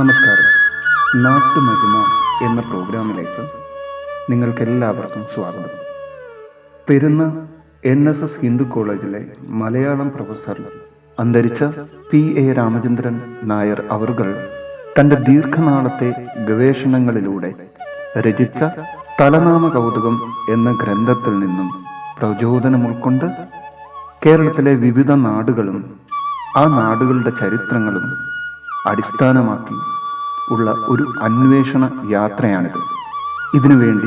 നമസ്കാരം. നാട്ടുമഹിമ എന്ന പ്രോഗ്രാമിലേക്ക് നിങ്ങൾക്കെല്ലാവർക്കും സ്വാഗതം. Perunna N S S Hindu കോളേജിലെ മലയാളം പ്രൊഫസർ അന്തരിച്ച പി എ രാമചന്ദ്രൻ നായർ അവറുകൾ തന്റെ ദീർഘനാളത്തെ ഗവേഷണങ്ങളിലൂടെ രചിച്ച തലനാമ കൗതുകം എന്ന ഗ്രന്ഥത്തിൽ നിന്നും പ്രചോദനം ഉൾക്കൊണ്ട് കേരളത്തിലെ വിവിധ നാടുകളും ആ നാടുകളുടെ ചരിത്രങ്ങളും അടിസ്ഥാനമാക്കി ഉള്ള ഒരു അന്വേഷണ യാത്രയാണിത്. ഇതിനുവേണ്ടി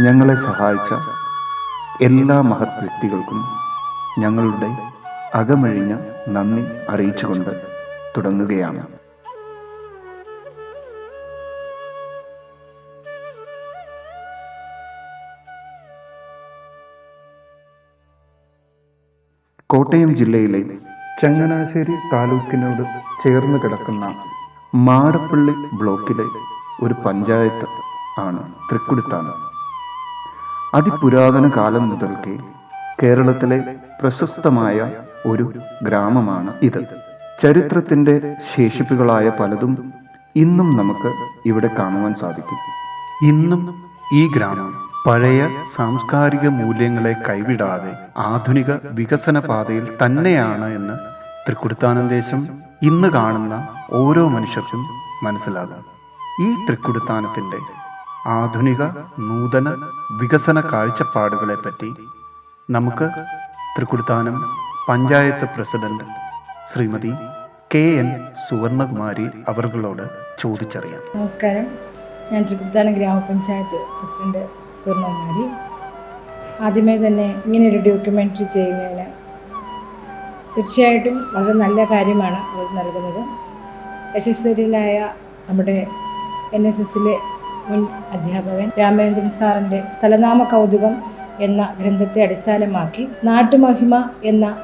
ഞങ്ങളെ സഹായിച്ച എല്ലാ മഹത് വ്യക്തികൾക്കും ഞങ്ങളുടെ അകമഴിഞ്ഞ നന്ദി അറിയിച്ചുകൊണ്ട് തുടങ്ങുകയാണ്. കോട്ടയം ജില്ലയിലെ ചങ്ങനാശ്ശേരി താലൂക്കിനോട് ചേർന്ന് കിടക്കുന്ന മാടപ്പള്ളി ബ്ലോക്കിലെ ഒരു പഞ്ചായത്ത് ആണ് തൃക്കുടിത്താനം. അതിപുരാതന കാലം മുതൽക്കേ കേരളത്തിലെ പ്രശസ്തമായ ഒരു ഗ്രാമമാണ് ഇത്. ചരിത്രത്തിന്റെ ശേഷിപ്പുകളായ പലതും ഇന്നും നമുക്ക് ഇവിടെ കാണുവാൻ സാധിക്കും. ഇന്നും ഈ ഗ്രാമം പഴയ സാംസ്കാരിക മൂല്യങ്ങളെ കൈവിടാതെ ആധുനിക വികസന പാതയിൽ തന്നെയാണ് എന്ന് തൃക്കുടുത്താനന്ദേശം ഇന്ന് കാണുന്ന ഓരോ മനുഷ്യർക്കും മനസ്സിലാകും. ഈ തൃക്കുടുത്താനത്തിന്റെ ആധുനിക നൂതന വികസന കാഴ്ചപ്പാടുകളെ പറ്റി നമുക്ക് Thrikkodithanam panchayat president Shrimati K N Suvarnakumari അവർകളോട് ചോദിച്ചറിയാം. നമസ്കാരം. ഞാൻ തൃക്കുടുത്താനം ഗ്രാമപഞ്ചായത്ത് പ്രസിഡന്റ് സ്വർണകുമാരി ആദ്യമേ തന്നെ ഇങ്ങനെയൊരു ഡോക്യുമെന്ററി ചെയ്യുന്നതിന് തീർച്ചയായിട്ടും വളരെ നല്ല കാര്യമാണ് അവർ നൽകുന്നത്. യശസ്വരനായ നമ്മുടെ എൻ എസ് എസിലെ മുൻ അധ്യാപകൻ രാമേന്ദ്രൻ സാറിന്റെ തലനാമ കൗതുകം എന്ന ഗ്രന്ഥത്തെ അടിസ്ഥാനമാക്കി നാട്ടുമഹിമ എന്ന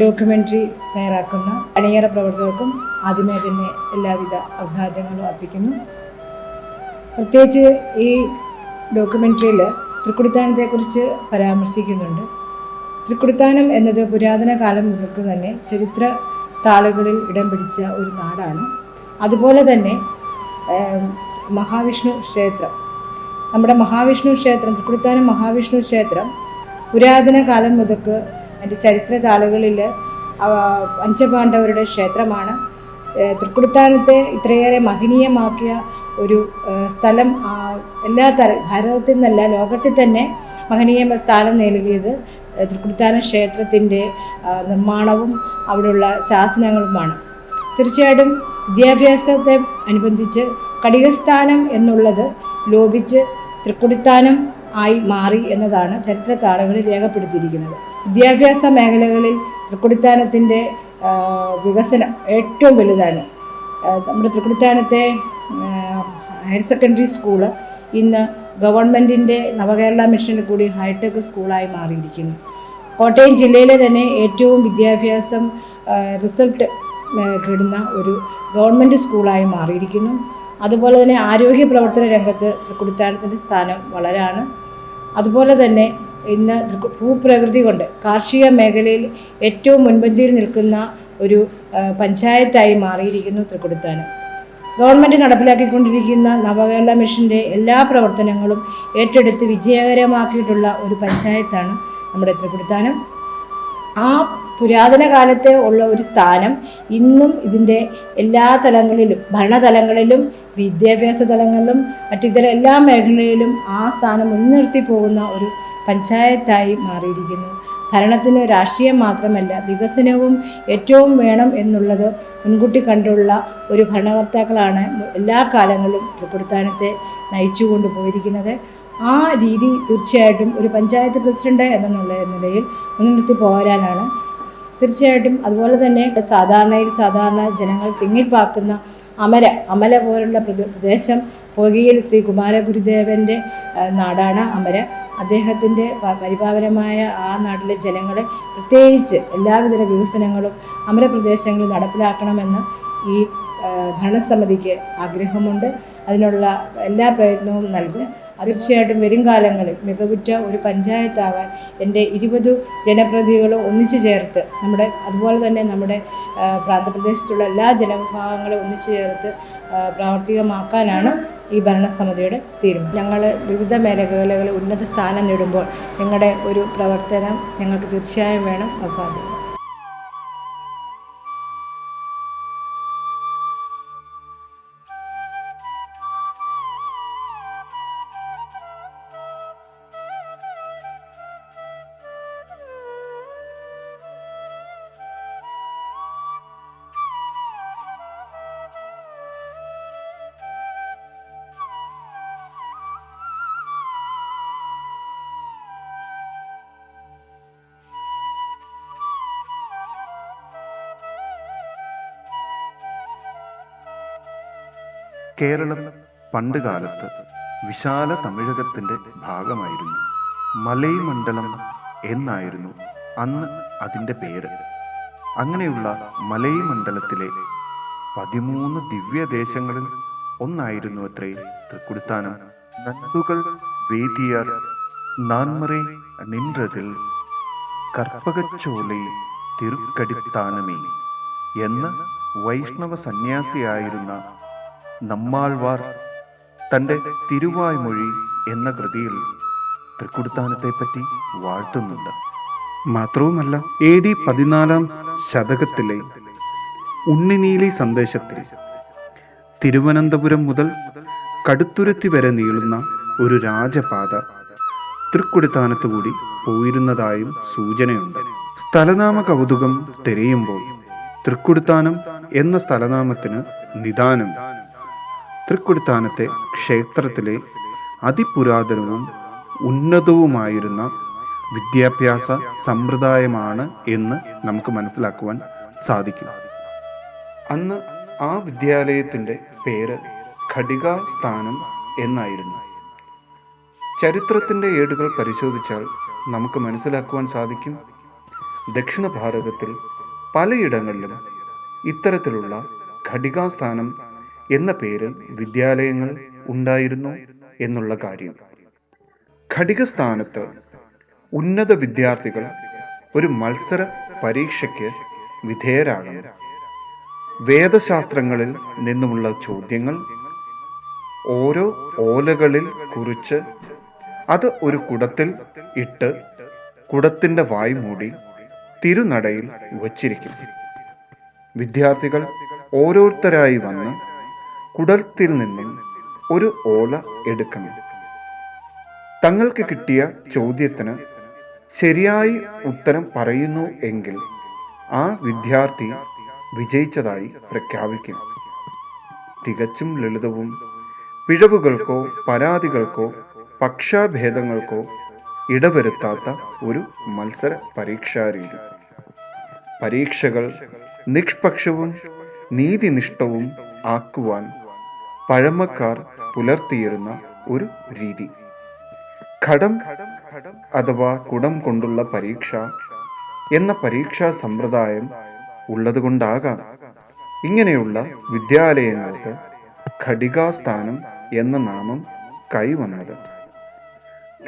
ഡോക്യുമെന്ററി തയ്യാറാക്കുന്ന അണിയറ പ്രവർത്തകർക്കും ആദ്യമേ തന്നെ എല്ലാവിധ അഭിവാദ്യങ്ങളും അർപ്പിക്കുന്നു. പ്രത്യേകിച്ച് ഈ ഡോക്യുമെന്ററിയിൽ തൃക്കുടിത്താനത്തെക്കുറിച്ച് പരാമർശിക്കുന്നുണ്ട്. തൃക്കുടിത്താനം എന്നത് പുരാതന കാലം മുതൽക്ക് തന്നെ ചരിത്ര താളുകളിൽ ഇടം പിടിച്ച ഒരു നാടാണ്. അതുപോലെ തന്നെ മഹാവിഷ്ണു ക്ഷേത്രം. നമ്മുടെ മഹാവിഷ്ണു ക്ഷേത്രം തൃക്കുടിത്താനം മഹാവിഷ്ണു ക്ഷേത്രം പുരാതന കാലം മുതൽക്ക് അതിന്റെ ചരിത്ര താളുകളിൽ പഞ്ചപാണ്ഡവരുടെ ക്ഷേത്രമാണ്. തൃക്കുടിത്താനത്തെ ഇത്രയേറെ മഹനീയമാക്കിയ ഒരു സ്ഥലം എല്ലാ തര ഭാരതത്തിൽ നിന്നല്ല ലോകത്തിൽ തന്നെ മഹനീയ സ്ഥാനം നേടിയത് തൃക്കുടിത്താന ക്ഷേത്രത്തിന്റെ നിർമ്മാണവും അവിടെയുള്ള ശാസനങ്ങളുമാണ്. തീർച്ചയായിട്ടും വിദ്യാഭ്യാസത്തെ അനുബന്ധിച്ച് കടികസ്ഥാനം എന്നുള്ളത് ലോപിച്ച് തൃക്കുടിത്താനം ആയി മാറി എന്നതാണ് ചരിത്ര താളുകളിൽ രേഖപ്പെടുത്തിയിരിക്കുന്നത്. വിദ്യാഭ്യാസ മേഖലകളിൽ തൃക്കുടിത്താനത്തിന്റെ വികസനം ഏറ്റവും വലുതാണ്. നമ്മുടെ തൃക്കുടിത്താനത്തെ ഹയർ സെക്കൻഡറി സ്കൂൾ ഇന്ന് ഗവൺമെന്റിന്റെ നവകേരള മിഷനിൽ കൂടി ഹൈടെക് സ്കൂളായി മാറിയിരിക്കുന്നു. കോട്ടയം ജില്ലയിലെ തന്നെ ഏറ്റവും വിദ്യാഭ്യാസം റിസൾട്ട് കിടുന്ന ഒരു ഗവൺമെന്റ് സ്കൂളായി മാറിയിരിക്കുന്നു. അതുപോലെ തന്നെ ആരോഗ്യ പ്രവർത്തന രംഗത്ത് തൃക്കുടിത്താനത്തിന്റെ സ്ഥാനം വളരാണ്. അതുപോലെ തന്നെ ഇന്ന് ഭൂപ്രകൃതി കൊണ്ട് കാർഷിക മേഖലയിൽ ഏറ്റവും മുൻപന്തിയിൽ നിൽക്കുന്ന ഒരു പഞ്ചായത്തായി മാറിയിരിക്കുന്നു തൃക്കുടിത്താനം. ഗവൺമെന്റ് നടപ്പിലാക്കിക്കൊണ്ടിരിക്കുന്ന നവകേരള മിഷന്റെ എല്ലാ പ്രവർത്തനങ്ങളും ഏറ്റെടുത്ത് വിജയകരമാക്കിയിട്ടുള്ള ഒരു പഞ്ചായത്താണ് നമ്മുടെ തൃക്കുടിത്താനം. ആ പുരാതന കാലത്തെ ഉള്ള ഒരു സ്ഥാനം ഇന്നും ഇതിന്റെ എല്ലാ തലങ്ങളിലും ഭരണതലങ്ങളിലും വിദ്യാഭ്യാസ തലങ്ങളിലും മറ്റിതര എല്ലാ മേഖലയിലും ആ സ്ഥാനം മുൻനിർത്തി പോകുന്ന ഒരു പഞ്ചായത്തായി മാറിയിരിക്കുന്നു. ഭരണത്തിന് രാഷ്ട്രീയം മാത്രമല്ല വികസനവും ഏറ്റവും വേണം എന്നുള്ളത് മുൻകൂട്ടി കണ്ടുള്ള ഒരു ഭരണകർത്താക്കളാണ് എല്ലാ കാലങ്ങളിലും തൃക്കൊടുത്താനത്തെ നയിച്ചു കൊണ്ടുപോയിരിക്കുന്നത് ആ രീതി തീർച്ചയായിട്ടും ഒരു പഞ്ചായത്ത് പ്രസിഡന്റ് എന്നുള്ള നിലയിൽ മുൻനിർത്തി പോരാനാണ്. തീർച്ചയായിട്ടും അതുപോലെ തന്നെ സാധാരണയിൽ സാധാരണ ജനങ്ങൾ തിങ്ങിപ്പാക്കുന്ന അമല അമല പോലുള്ള പ്രദേ- പ്രദേശം പൊകിയിൽ ശ്രീ കുമാരഗുരുദേവന്റെ നാടാണ് അമര. അദ്ദേഹത്തിന്റെ പരിപാവനമായ ആ നാട്ടിലെ ജനങ്ങളെ പ്രത്യേകിച്ച് എല്ലാവിധ വികസനങ്ങളും അമര പ്രദേശങ്ങളിൽ നടപ്പിലാക്കണമെന്ന് ഈ ഭരണസമിതിക്ക് ആഗ്രഹമുണ്ട്. അതിനുള്ള എല്ലാ പ്രയത്നവും നൽകും. തീർച്ചയായിട്ടും വരും കാലങ്ങളിൽ മികവുറ്റ ഒരു പഞ്ചായത്താകാൻ എന്റെ ഇരുപത് ജനപ്രതിനിധികളും ഒന്നിച്ചു ചേർത്ത് നമ്മുടെ അതുപോലെ തന്നെ നമ്മുടെ പ്രാന്തപ്രദേശത്തുള്ള എല്ലാ ജനവിഭാഗങ്ങളും ഒന്നിച്ചു ചേർത്ത് പ്രാവർത്തികമാക്കാനാണ് ഈ ഭരണസമിതിയുടെ തീരുമാനം. ഞങ്ങൾ വിവിധ മേഖലകളിൽ ഉന്നത സ്ഥാനം നേടുമ്പോൾ നിങ്ങളുടെ ഒരു പ്രവർത്തനം ഞങ്ങൾക്ക് തീർച്ചയായും വേണം. അപ്പോൾ കേരളം പണ്ടുകാലത്ത് വിശാല തമിഴകത്തിന്റെ ഭാഗമായിരുന്നു. മലൈമണ്ഡലം എന്നായിരുന്നു അന്ന് അതിന്റെ പേര്. അങ്ങനെയുള്ള മലൈമണ്ഡലത്തിലെ പതിമൂന്ന് ദിവ്യദേശങ്ങളിൽ ഒന്നായിരുന്നു അത്രേ തൃക്കുടുത്താനം. നന്ദുകൾ വേദിയർ നാൻമറേ നിൻറതിൽ കർപ്പകച്ചോലൈ തിരുക്കടിത്താനമേ എന്ന് വൈഷ്ണവ സന്യാസിയായിരുന്ന നമ്മാൾവാർ തന്റെ തിരുവായ്മൊഴി എന്ന കൃതിയിൽ തൃക്കുടുത്താനത്തെപ്പറ്റി വാഴ്ത്തുന്നുണ്ട്. മാത്രവുമല്ല എ ഡി പതിനാലാം ശതകത്തിലെ ഉണ്ണിനീലി സന്ദേശത്തിൽ തിരുവനന്തപുരം മുതൽ കടുത്തുരുത്തി വരെ നീളുന്ന ഒരു രാജപാത തൃക്കുടിത്താനത്ത് കൂടി പോയിരുന്നതായും സൂചനയുണ്ട്. സ്ഥലനാമ കൗതുകം തിരയുമ്പോൾ തൃക്കുടിത്താനം എന്ന സ്ഥലനാമത്തിന് നിദാനം തൃക്കുടിത്താനത്തെ ക്ഷേത്രത്തിലെ അതിപുരാതനവും ഉന്നതവുമായിരുന്ന വിദ്യാഭ്യാസ സമ്പ്രദായമാണ് എന്ന് നമുക്ക് മനസ്സിലാക്കുവാൻ സാധിക്കും. അന്ന് ആ വിദ്യാലയത്തിന്റെ പേര് ഘടികാസ്ഥാനം എന്നായിരുന്നു. ചരിത്രത്തിന്റെ ഏടുകൾ പരിശോധിച്ചാൽ നമുക്ക് മനസ്സിലാക്കുവാൻ സാധിക്കും. ദക്ഷിണ ഭാരതത്തിൽ പലയിടങ്ങളിലും ഇത്തരത്തിലുള്ള ഘടികാസ്ഥാനം എന്ന പേരിൽ വിദ്യാലയങ്ങൾ ഉണ്ടായിരുന്നു എന്നുള്ള കാര്യം. ഘടികസ്ഥാനത്ത് ഉന്നത വിദ്യാർത്ഥികൾ ഒരു മത്സര പരീക്ഷയ്ക്ക് വിധേയരാകണം. വേദശാസ്ത്രങ്ങളിൽ നിന്നുമുള്ള ചോദ്യങ്ങൾ ഓരോ ഓലകളിൽ കുറിച്ച് അത് ഒരു കുടത്തിൽ ഇട്ട് കുടത്തിന്റെ വായ് മൂടി തിരുനടയിൽ വച്ചിരിക്കും. വിദ്യാർത്ഥികൾ ഓരോരുത്തരായി വന്ന് കുടത്തിൽ നിന്നും ഒരു ഓല എടുക്കണം. തങ്ങൾക്ക് കിട്ടിയ ചോദ്യത്തിന് ശരിയായി ഉത്തരം പറയുന്നു എങ്കിൽ ആ വിദ്യാർത്ഥി വിജയിച്ചതായി പ്രഖ്യാപിക്കും. തികച്ചും ലളിതവും പിഴവുകൾക്കോ പരാതികൾക്കോ പക്ഷാഭേദങ്ങൾക്കോ ഇടവരുത്താത്ത ഒരു മത്സര പരീക്ഷാ രീതി പരീക്ഷകൾ നിഷ്പക്ഷവും നീതിനിഷ്ഠവും ആക്കുവാൻ പഴമക്കാർ പുലർത്തിയിരുന്ന ഒരു രീതി. ഘടം അഥവാ കുടം കൊണ്ടുള്ള പരീക്ഷ എന്ന പരീക്ഷാ സമ്പ്രദായം ഉള്ളതുകൊണ്ടാകാം. ഇങ്ങനെയുള്ള വിദ്യാലയങ്ങൾക്ക് ഘടികാസ്ഥാനം എന്ന നാമം കൈവന്നത്.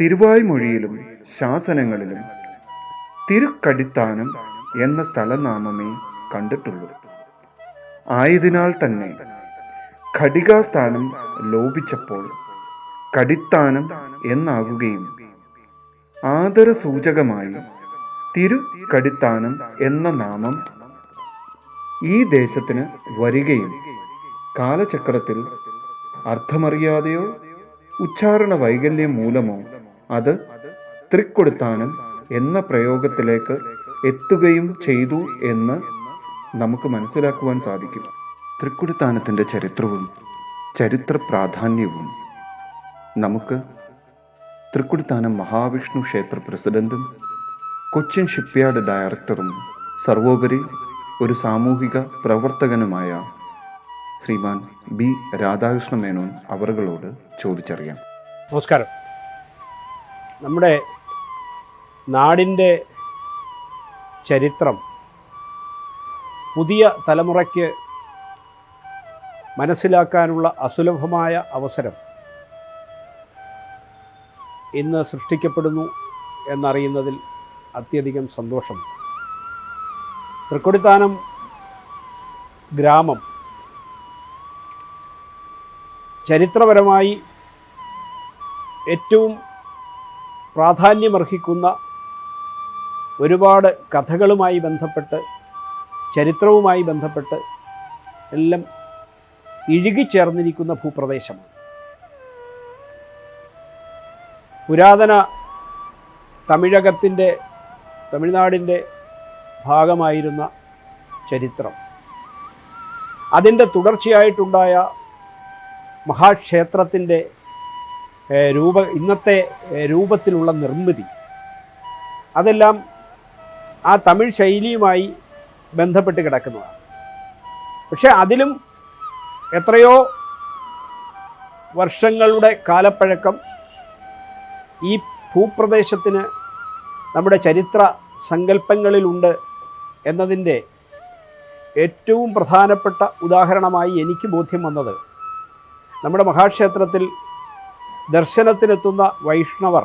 തിരുവായ്മൊഴിയിലും ശാസനങ്ങളിലും തിരുക്കടിത്താനം എന്ന സ്ഥലനാമമേ കണ്ടിട്ടുള്ളൂ. ആയതിനാൽ തന്നെ ഘടികാസ്ഥാനം ലോപിച്ചപ്പോൾ കടിത്താനം എന്നാകുകയും ആദരസൂചകമായി തിരു കടിത്താനം എന്ന നാമം ഈ ദേശത്തിന് വരികയും കാലചക്രത്തിൽ അർത്ഥമറിയാതെയോ ഉച്ചാരണ വൈകല്യം മൂലമോ അത് തൃക്കൊടുത്താനം എന്ന പ്രയോഗത്തിലേക്ക് എത്തുകയും ചെയ്തു എന്ന് നമുക്ക് മനസ്സിലാക്കുവാൻ സാധിക്കും. തൃക്കുടിത്താനത്തിന്റെ ചരിത്രവും ചരിത്ര പ്രാധാന്യവും. നമുക്ക് തൃക്കുടിത്താനം മഹാവിഷ്ണു ക്ഷേത്ര പ്രസിഡന്റും കൊച്ചിൻ ഷിപ്പ്യാർഡ് ഡയറക്ടറും സർവോപരി ഒരു സാമൂഹിക പ്രവർത്തകനുമായ ശ്രീമാൻ ബി രാധാകൃഷ്ണ മേനോൻ അവറുകളോട് ചോദിച്ചറിയാം. നമസ്കാരം. നമ്മുടെ നാടിന്റെ ചരിത്രം പുതിയ തലമുറയ്ക്ക് മനസ്സിലാക്കാനുള്ള അസുലഭമായ അവസരം ഇന്ന് സൃഷ്ടിക്കപ്പെടുന്നു എന്നറിയുന്നതിൽ അത്യധികം സന്തോഷം. തൃക്കൊടിത്താനം ഗ്രാമം ചരിത്രപരമായി ഏറ്റവും പ്രാധാന്യമർഹിക്കുന്ന ഒരുപാട് കഥകളുമായി ബന്ധപ്പെട്ട് ചരിത്രവുമായി ബന്ധപ്പെട്ട് എല്ലാം ഇഴുകിച്ചേർന്നിരിക്കുന്ന ഭൂപ്രദേശമാണ്. പുരാതന തമിഴകത്തിന്റെ തമിഴ്നാടിന്റെ ഭാഗമായിരുന്ന ചരിത്രം. അതിന്റെ തുടർച്ചയായിട്ടുണ്ടായ മഹാക്ഷേത്രത്തിന്റെ രൂപ ഇന്നത്തെ രൂപത്തിലുള്ള നിർമ്മിതി. അതെല്ലാം ആ തമിഴ് ശൈലിയുമായി ബന്ധപ്പെട്ട് കിടക്കുന്നതാണ്. പക്ഷേ അതിലും എത്രയോ വർഷങ്ങളുടെ കാലപ്പഴക്കം ഈ ഭൂപ്രദേശത്തിന് നമ്മുടെ ചരിത്ര സങ്കല്പങ്ങളിലുണ്ട് എന്നതിന്റെ ഏറ്റവും പ്രധാനപ്പെട്ട ഉദാഹരണമായി എനിക്ക് ബോധ്യം വന്നത് നമ്മുടെ മഹാക്ഷേത്രത്തിൽ ദർശനത്തിനെത്തുന്ന വൈഷ്ണവർ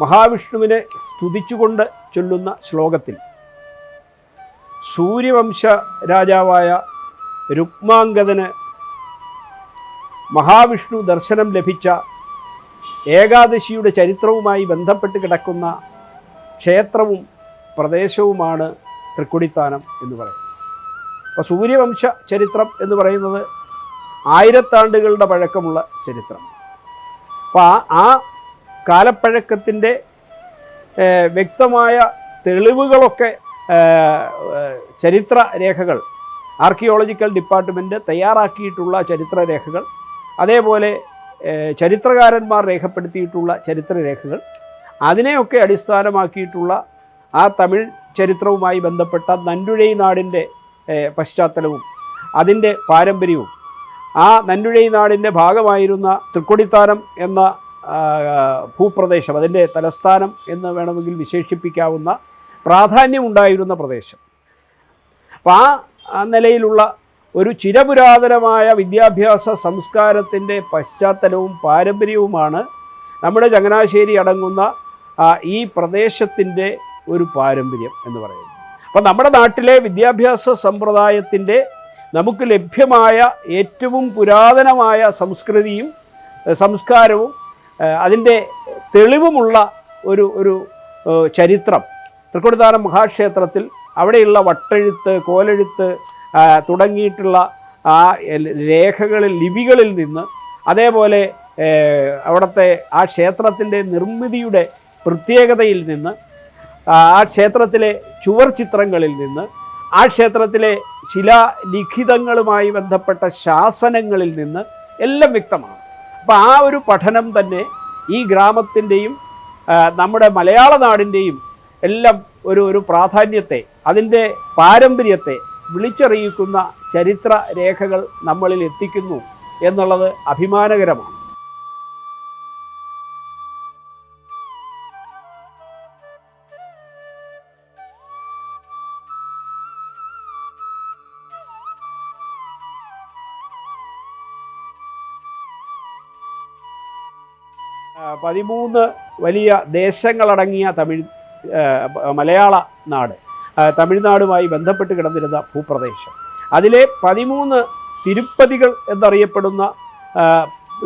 മഹാവിഷ്ണുവിനെ സ്തുതിച്ചുകൊണ്ട് ചൊല്ലുന്ന ശ്ലോകത്തിൽ സൂര്യവംശ രാജാവായ രുക്മാംഗതന് മഹാവിഷ്ണു ദർശനം ലഭിച്ച ഏകാദശിയുടെ ചരിത്രവുമായി ബന്ധപ്പെട്ട് കിടക്കുന്ന ക്ഷേത്രവും പ്രദേശവുമാണ് തൃക്കുടിത്താനം എന്ന് പറയുന്നത്. അപ്പോൾ സൂര്യവംശ ചരിത്രം എന്ന് പറയുന്നത് ആയിരത്താണ്ടുകളുടെ പഴക്കമുള്ള ചരിത്രം. അപ്പോൾ ആ കാലപ്പഴക്കത്തിന്റെ വ്യക്തമായ തെളിവുകളൊക്കെ ചരിത്ര രേഖകൾ ആർക്കിയോളജിക്കൽ ഡിപ്പാർട്ട്മെന്റ് തയ്യാറാക്കിയിട്ടുള്ള ചരിത്രരേഖകൾ അതേപോലെ ചരിത്രകാരന്മാർ രേഖപ്പെടുത്തിയിട്ടുള്ള ചരിത്രരേഖകൾ അതിനെയൊക്കെ അടിസ്ഥാനമാക്കിയിട്ടുള്ള ആ തമിഴ് ചരിത്രവുമായി ബന്ധപ്പെട്ട നന്റുഴൈ നാടിന്റെ പശ്ചാത്തലവും അതിന്റെ പാരമ്പര്യവും ആ നന്റുഴൈ നാടിന്റെ ഭാഗമായിരുന്ന തൃക്കൊടിത്താനം എന്ന ഭൂപ്രദേശം അതിന്റെ തലസ്ഥാനം എന്ന് വേണമെങ്കിൽ വിശേഷിപ്പിക്കാവുന്ന പ്രാധാന്യമുണ്ടായിരുന്ന പ്രദേശം. അപ്പം ആ ആ നിലയിലുള്ള ഒരു ചിരപുരാതനമായ വിദ്യാഭ്യാസ സംസ്കാരത്തിന്റെ പശ്ചാത്തലവും പാരമ്പര്യവുമാണ് നമ്മുടെ ചങ്ങനാശ്ശേരി അടങ്ങുന്ന ഈ പ്രദേശത്തിന്റെ ഒരു പാരമ്പര്യം എന്ന് പറയുന്നത്. അപ്പോൾ നമ്മുടെ നാട്ടിലെ വിദ്യാഭ്യാസ സമ്പ്രദായത്തിന്റെ നമുക്ക് ലഭ്യമായ ഏറ്റവും പുരാതനമായ സംസ്കൃതിയും സംസ്കാരവും അതിന്റെ തെളിവുമുള്ള ഒരു ഒരു ചരിത്രം തൃക്കൊടിത്താനം മഹാക്ഷേത്രത്തിൽ അവിടെയുള്ള വട്ടെഴുത്ത് കോലെഴുത്ത് തുടങ്ങിയിട്ടുള്ള ആ രേഖകളിൽ ലിപികളിൽ നിന്ന് അതേപോലെ അവിടുത്തെ ആ ക്ഷേത്രത്തിന്റെ നിർമ്മിതിയുടെ പ്രത്യേകതയിൽ നിന്ന് ആ ആ ക്ഷേത്രത്തിലെ ചുവർ ചിത്രങ്ങളിൽ നിന്ന് ആ ക്ഷേത്രത്തിലെ ശിലാലിഖിതങ്ങളുമായി ബന്ധപ്പെട്ട ശാസനങ്ങളിൽ നിന്ന് എല്ലാം വ്യക്തമാണ്. അപ്പോൾ ആ ഒരു പഠനം തന്നെ ഈ ഗ്രാമത്തിന്റെയും നമ്മുടെ മലയാള നാടിന്റെയും എല്ലാം ഒരു ഒരു പ്രാധാന്യത്തെ അതിന്റെ പാരമ്പര്യത്തെ വിളിച്ചറിയിക്കുന്ന ചരിത്ര രേഖകൾ നമ്മളിൽ എത്തിക്കുന്നു എന്നുള്ളത് അഭിമാനകരമാണ്. പതിമൂന്ന് വലിയ ദേശങ്ങളടങ്ങിയ തമിഴ് മലയാള നാട് തമിഴ്നാടുമായി ബന്ധപ്പെട്ട് കിടന്നിരുന്ന ഭൂപ്രദേശം. അതിലെ പതിമൂന്ന് തിരുപ്പതികൾ എന്നറിയപ്പെടുന്ന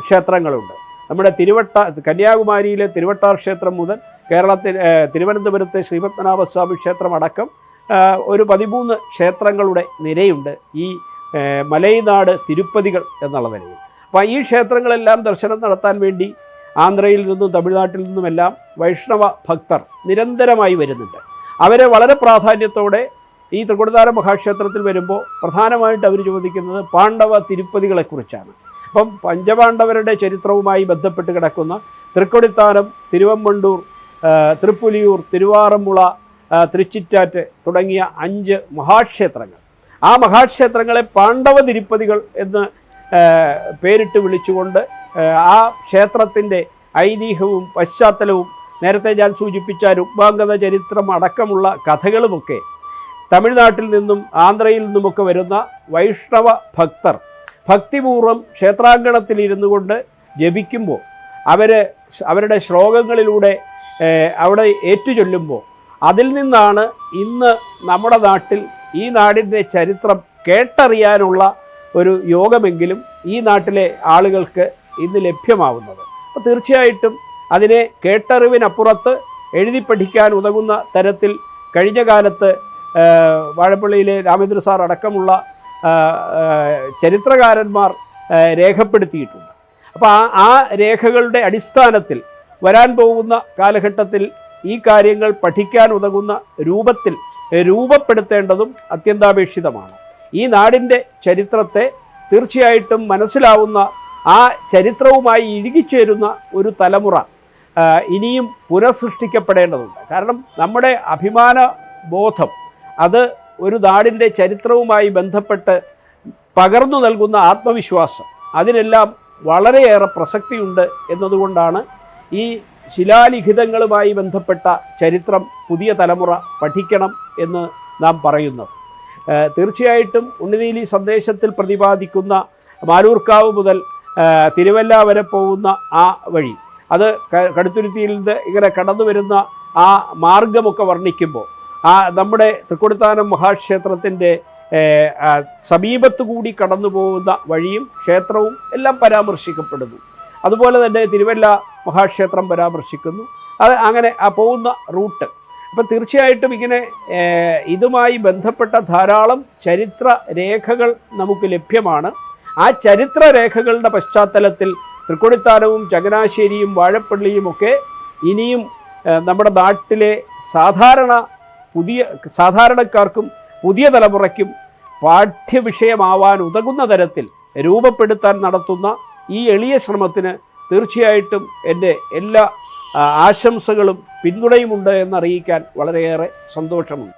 ക്ഷേത്രങ്ങളുണ്ട്. നമ്മുടെ തിരുവട്ട കന്യാകുമാരിയിലെ തിരുവട്ടാർ ക്ഷേത്രം മുതൽ കേരളത്തിൽ തിരുവനന്തപുരത്തെ ശ്രീപത്മനാഭസ്വാമി ക്ഷേത്രം അടക്കം ഒരു പതിമൂന്ന് ക്ഷേത്രങ്ങളുടെ നിരയുണ്ട് ഈ മലൈനാട് തിരുപ്പതികൾ എന്നുള്ള നിലയിൽ. അപ്പോൾ ഈ ക്ഷേത്രങ്ങളെല്ലാം ദർശനം നടത്താൻ വേണ്ടി ആന്ധ്രയിൽ നിന്നും തമിഴ്നാട്ടിൽ നിന്നുമെല്ലാം വൈഷ്ണവ ഭക്തർ നിരന്തരമായി വരുന്നുണ്ട്. അവരെ വളരെ പ്രാധാന്യത്തോടെ ഈ തൃക്കൊടിത്താരം മഹാക്ഷേത്രത്തിൽ വരുമ്പോൾ പ്രധാനമായിട്ട് അവർ ചോദിക്കുന്നത് പാണ്ഡവ തിരുപ്പതികളെക്കുറിച്ചാണ് അപ്പം പഞ്ചപാണ്ഡവരുടെ ചരിത്രവുമായി ബന്ധപ്പെട്ട് കിടക്കുന്ന തൃക്കൊടിത്താനം തിരുവമ്പണ്ടൂർ തൃപ്പുലിയൂർ തിരുവാറമ്മുള തൃച്ചിറ്റാറ്റ് തുടങ്ങിയ അഞ്ച് മഹാക്ഷേത്രങ്ങൾ. ആ മഹാക്ഷേത്രങ്ങളെ പാണ്ഡവ തിരുപ്പതികൾ എന്ന് പേരിട്ട് വിളിച്ചുകൊണ്ട് ആ, ക്ഷേത്രത്തിന്റെ ഐതിഹ്യവും പശ്ചാത്തലവും നേരത്തെ ഞാൻ സൂചിപ്പിച്ച രുക്മാംഗത ചരിത്രം അടക്കമുള്ള കഥകളുമൊക്കെ തമിഴ്നാട്ടിൽ നിന്നും ആന്ധ്രയിൽ നിന്നുമൊക്കെ വരുന്ന വൈഷ്ണവ ഭക്തർ ഭക്തിപൂർവം ക്ഷേത്രാങ്കണത്തിൽ ഇരുന്നു കൊണ്ട് ജപിക്കുമ്പോൾ അവർ അവരുടെ ശ്ലോകങ്ങളിലൂടെ അവിടെ ഏറ്റുചൊല്ലുമ്പോൾ അതിൽ നിന്നാണ് ഇന്ന് നമ്മുടെ നാട്ടിൽ ഈ നാടിന്റെ ചരിത്രം കേട്ടറിയാനുള്ള ഒരു യോഗമെങ്കിലും ഈ നാട്ടിലെ ആളുകൾക്ക് ഇന്ന് ലഭ്യമാവുന്നത്. അപ്പോൾ തീർച്ചയായിട്ടും അതിനെ കേട്ടറിവിനപ്പുറത്ത് എഴുതി പഠിക്കാൻ ഉതകുന്ന തരത്തിൽ കഴിഞ്ഞ കാലത്ത് വാഴപ്പള്ളിയിലെ രാമേന്ദ്ര സാർ അടക്കമുള്ള ചരിത്രകാരന്മാർ രേഖപ്പെടുത്തിയിട്ടുണ്ട്. അപ്പോൾ ആ ആ രേഖകളുടെ അടിസ്ഥാനത്തിൽ വരാൻ പോകുന്ന കാലഘട്ടത്തിൽ ഈ കാര്യങ്ങൾ പഠിക്കാൻ ഉതകുന്ന രൂപത്തിൽ രൂപപ്പെടുത്തേണ്ടതും അത്യന്താപേക്ഷിതമാണ്. ഈ നാടിന്റെ ചരിത്രത്തെ തീർച്ചയായിട്ടും മനസ്സിലാവുന്ന ആ ചരിത്രവുമായി ഇഴുകിച്ചേരുന്ന ഒരു തലമുറ ഇനിയും പുനഃസൃഷ്ടിക്കപ്പെടേണ്ടതുണ്ട്. കാരണം നമ്മുടെ അഭിമാന ബോധം അത് ഒരു നാടിന്റെ ചരിത്രവുമായി ബന്ധപ്പെട്ട് പകർന്നു നൽകുന്ന ആത്മവിശ്വാസം അതിനെല്ലാം വളരെയേറെ പ്രസക്തിയുണ്ട് എന്നതുകൊണ്ടാണ് ഈ ശിലാലിഖിതങ്ങളുമായി ബന്ധപ്പെട്ട ചരിത്രം പുതിയ തലമുറ പഠിക്കണം എന്ന് നാം പറയുന്നത്. തീർച്ചയായിട്ടും ഉണ്ണിനീലി സന്ദേശത്തിൽ പ്രതിപാദിക്കുന്ന മാലൂർക്കാവ് മുതൽ തിരുവല്ല വരെ പോകുന്ന ആ വഴി. അത് കടുത്തുരുത്തിയിൽ നിന്ന് ഇങ്ങനെ കടന്നു വരുന്ന ആ മാർഗമൊക്കെ വർണിക്കുമ്പോൾ ആ നമ്മുടെ തൃക്കൊടുത്താനം മഹാക്ഷേത്രത്തിന്റെ സമീപത്തു കൂടി കടന്നു പോകുന്ന വഴിയും ക്ഷേത്രവും എല്ലാം പരാമർശിക്കപ്പെടുന്നു. അതുപോലെ തന്നെ തിരുവല്ല മഹാക്ഷേത്രം പരാമർശിക്കുന്നു. അത് അങ്ങനെ ആ പോകുന്ന റൂട്ട് അപ്പം തീർച്ചയായിട്ടും ഇങ്ങനെ ഇതുമായി ബന്ധപ്പെട്ട ധാരാളം ചരിത്ര രേഖകൾ നമുക്ക് ലഭ്യമാണ്. ആ ചരിത്ര രേഖകളുടെ പശ്ചാത്തലത്തിൽ തൃക്കൊടിത്താനവും ചങ്ങനാശ്ശേരിയും വാഴപ്പള്ളിയും ഒക്കെ ഇനിയും നമ്മുടെ നാട്ടിലെ സാധാരണ പുതിയ സാധാരണക്കാർക്കും പുതിയ തലമുറയ്ക്കും പാഠ്യവിഷയമാവാൻ ഉതകുന്ന തരത്തിൽ രൂപപ്പെടുത്താൻ നടത്തുന്ന ഈ എളിയ ശ്രമത്തിന് തീർച്ചയായിട്ടും എന്റെ എല്ലാ ആശംസകളും പിന്തുണയുമുണ്ട് എന്നറിയിക്കാൻ വളരെയേറെ സന്തോഷമുണ്ട്.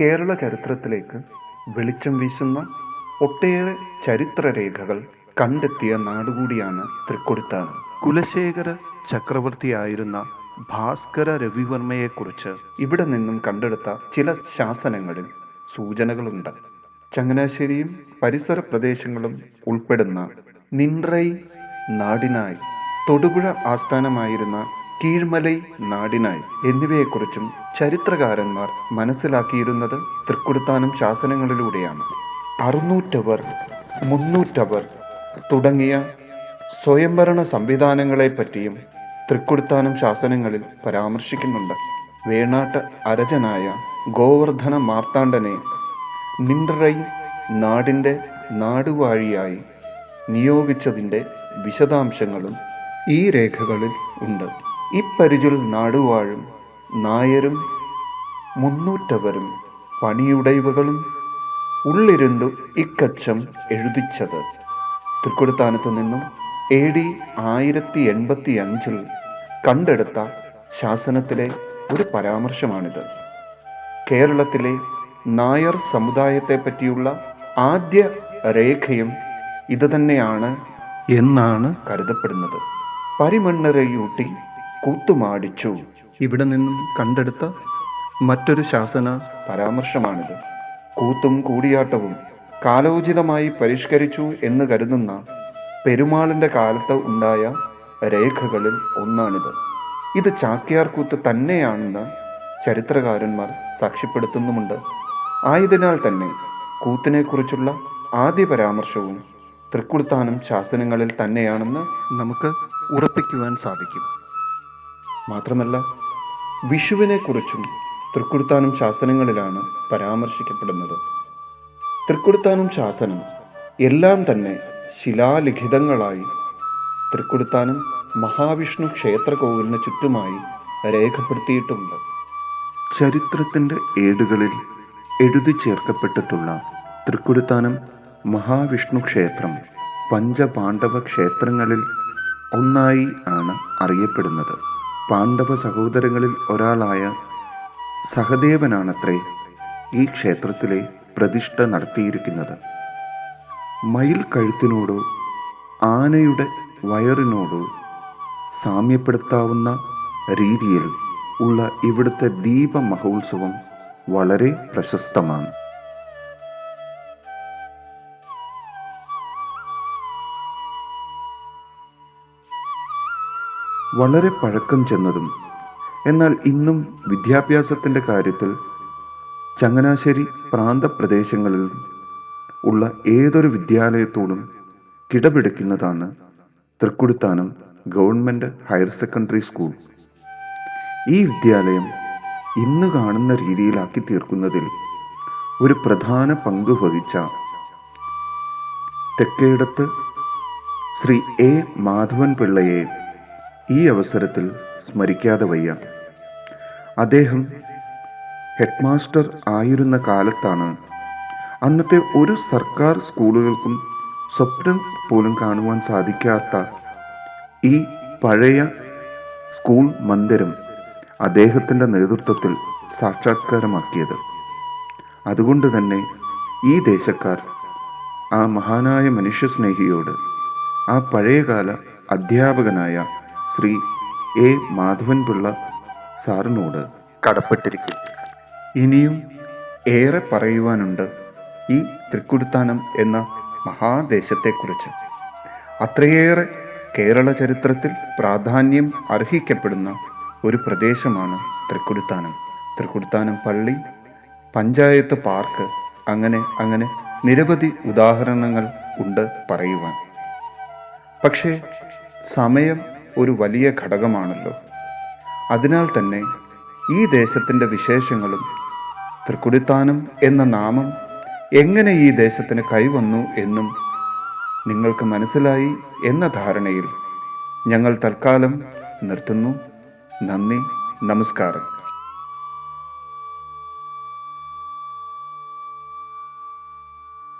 കേരള ചരിത്രത്തിലേക്ക് വെളിച്ചം വീശുന്ന ഒട്ടേറെ ചരിത്രരേഖകൾ കണ്ടെത്തിയ നാടുകൂടിയാണ് തൃക്കൊടിത്താനം. കുലശേഖര ചക്രവർത്തിയായിരുന്ന ഭാസ്കര രവിവർമ്മയെക്കുറിച്ച് ഇവിടെ നിന്നും കണ്ടെടുത്ത ചില ശാസനങ്ങളിൽ സൂചനകളുണ്ട്. ചങ്ങനാശ്ശേരിയും പരിസര പ്രദേശങ്ങളും ഉൾപ്പെടുന്ന നിൻറൈ നാടിനായി തൊടുപുഴ ആസ്ഥാനമായിരുന്ന കീഴ്മലൈ നാടിനായി എന്നിവയെക്കുറിച്ചും ചരിത്രകാരന്മാർ മനസ്സിലാക്കിയിരുന്നത് തൃക്കുടുത്താനം ശാസനങ്ങളിലൂടെയാണ്. അറുന്നൂറ്റവർ മുന്നൂറ്റവർ തുടങ്ങിയ സ്വയംഭരണ സംവിധാനങ്ങളെപ്പറ്റിയും തൃക്കുടുത്താനം ശാസനങ്ങളിൽ പരാമർശിക്കുന്നുണ്ട്. വേണാട്ട് അരജനായ ഗോവർദ്ധന മാർത്താണ്ഡനെ നിൻറൈ നാടിന്റെ നാടുവാഴിയായി നിയോഗിച്ചതിന്റെ വിശദാംശങ്ങളും ഈ രേഖകളിൽ ഉണ്ട്. ഇപ്പരിചിൽ നാടുവാഴും നായരും മുന്നൂറ്റവരും പണിയുടൈവകളും ഉള്ളിരുന്നു ഇക്കച്ചം എഴുതിച്ചത്. തൃക്കൊടുത്താനത്ത് നിന്നും എ ഡി ആയിരത്തി എൺപത്തി അഞ്ചിൽ കണ്ടെടുത്ത ശാസനത്തിലെ ഒരു പരാമർശമാണിത്. കേരളത്തിലെ നായർ സമുദായത്തെ പറ്റിയുള്ള ആദ്യ രേഖയും ഇത് തന്നെയാണ് എന്നാണ് കരുതപ്പെടുന്നത്. പരിമണ്ണരയൂട്ടി കൂത്തുമാടിച്ചു. ഇവിടെ നിന്നും കണ്ടെടുത്ത മറ്റൊരു ശാസന പരാമർശമാണിത്. കൂത്തും കൂടിയാട്ടവും കാലോചിതമായി പരിഷ്കരിച്ചു എന്ന് കരുതുന്ന പെരുമാളിന്റെ കാലത്ത് ഉണ്ടായ രേഖകളിൽ ഒന്നാണിത്. ഇത് ചാക്യാർ കൂത്ത് തന്നെയാണെന്ന് ചരിത്രകാരന്മാർ സാക്ഷ്യപ്പെടുത്തുന്നുമുണ്ട്. ആയതിനാൽ തന്നെ കൂത്തിനെക്കുറിച്ചുള്ള ആദ്യ പരാമർശവും തൃക്കുളുത്താനം ശാസനങ്ങളിൽ തന്നെയാണെന്ന് നമുക്ക് ഉറപ്പിക്കുവാൻ സാധിക്കും. മാത്രമല്ല വിഷുവിനെക്കുറിച്ചും തൃക്കുടുത്താനം ശാസനങ്ങളിലാണ് പരാമർശിക്കപ്പെടുന്നത്. തൃക്കുടുത്താനം ശാസനം എല്ലാം തന്നെ ശിലാലിഖിതങ്ങളായി തൃക്കുടുത്താനം മഹാവിഷ്ണു ക്ഷേത്ര കോവിലിന് ചുറ്റുമായി രേഖപ്പെടുത്തിയിട്ടുണ്ട്. ചരിത്രത്തിന്റെ ഏടുകളിൽ എഴുതി ചേർക്കപ്പെട്ടിട്ടുള്ള തൃക്കുടുത്താനം മഹാവിഷ്ണു ക്ഷേത്രം പഞ്ചപാണ്ഡവ ക്ഷേത്രങ്ങളിൽ ഒന്നായി ആണ് അറിയപ്പെടുന്നത്. പാണ്ഡവ സഹോദരങ്ങളിൽ ഒരാളായ സഹദേവനാണത്രേ ഈ ക്ഷേത്രത്തിലെ പ്രതിഷ്ഠ നടത്തിയിരിക്കുന്നത്. മയിൽ കഴുത്തിനോടോ ആനയുടെ വയറിനോടോ സാമ്യപ്പെടുത്താവുന്ന രീതിയിൽ ഉള്ള ഇവിടുത്തെ ദീപ മഹോത്സവം വളരെ പ്രശസ്തമാണ്. വളരെ പഴക്കം ചെന്നതും എന്നാൽ ഇന്നും വിദ്യാഭ്യാസത്തിന്റെ കാര്യത്തിൽ ചങ്ങനാശ്ശേരി പ്രാന്തപ്രദേശങ്ങളിൽ ഉള്ള ഏതൊരു വിദ്യാലയത്തോടും കിടപിടിക്കുന്നതാണ് Thrikkodithanam government higher secondary school. ഈ വിദ്യാലയം ഇന്ന് കാണുന്ന രീതിയിലാക്കി തീർക്കുന്നതിൽ ഒരു പ്രധാന പങ്ക് വഹിച്ച തെക്കേടത്ത് ശ്രീ എ മാധവൻ പിള്ളയെ ഈ അവസരത്തിൽ സ്മരിക്കാതെ വയ്യ. അദ്ദേഹം ഹെഡ്മാസ്റ്റർ ആയിരുന്ന കാലത്താണ് അന്നത്തെ ഒരു സർക്കാർ സ്കൂളുകൾക്കും സ്വപ്നം പോലും കാണുവാൻ സാധിക്കാത്ത ഈ പഴയ സ്കൂൾ മന്ദിരം അദ്ദേഹത്തിന്റെ നേതൃത്വത്തിൽ സാക്ഷാത്കാരമാക്കിയത്. അതുകൊണ്ട് തന്നെ ഈ ദേശക്കാർ ആ മഹാനായ മനുഷ്യസ്നേഹിയോട് ആ പഴയകാല അധ്യാപകനായ ശ്രീ എ മാധവൻ പിള്ള സാറിനോട് കടപ്പെട്ടിരിക്കും ഇനിയും ഏറെ പറയുവാനുണ്ട് ഈ തൃക്കുടുത്താനം എന്ന മഹാദേശത്തെക്കുറിച്ച്. അത്രയേറെ കേരള ചരിത്രത്തിൽ പ്രാധാന്യം അർഹിക്കപ്പെടുന്ന ഒരു പ്രദേശമാണ് തൃക്കുടുത്താനം. തൃക്കുടുത്താനം പള്ളി പഞ്ചായത്ത് പാർക്ക് അങ്ങനെ അങ്ങനെ നിരവധി ഉദാഹരണങ്ങൾ ഉണ്ട് പറയുവാൻ. പക്ഷേ സമയം ഒരു വലിയ ഘടകമാണല്ലോ. അതിനാൽ തന്നെ ഈ ദേശത്തിന്റെ വിശേഷങ്ങളും തൃക്കുടിത്താനം എന്ന നാമം എങ്ങനെ ഈ ദേശത്തിന് കൈവന്നു എന്നും നിങ്ങൾക്ക് മനസ്സിലായി എന്ന ധാരണയിൽ ഞങ്ങൾ തൽക്കാലം നിർത്തുന്നു. നന്ദി നമസ്കാരം.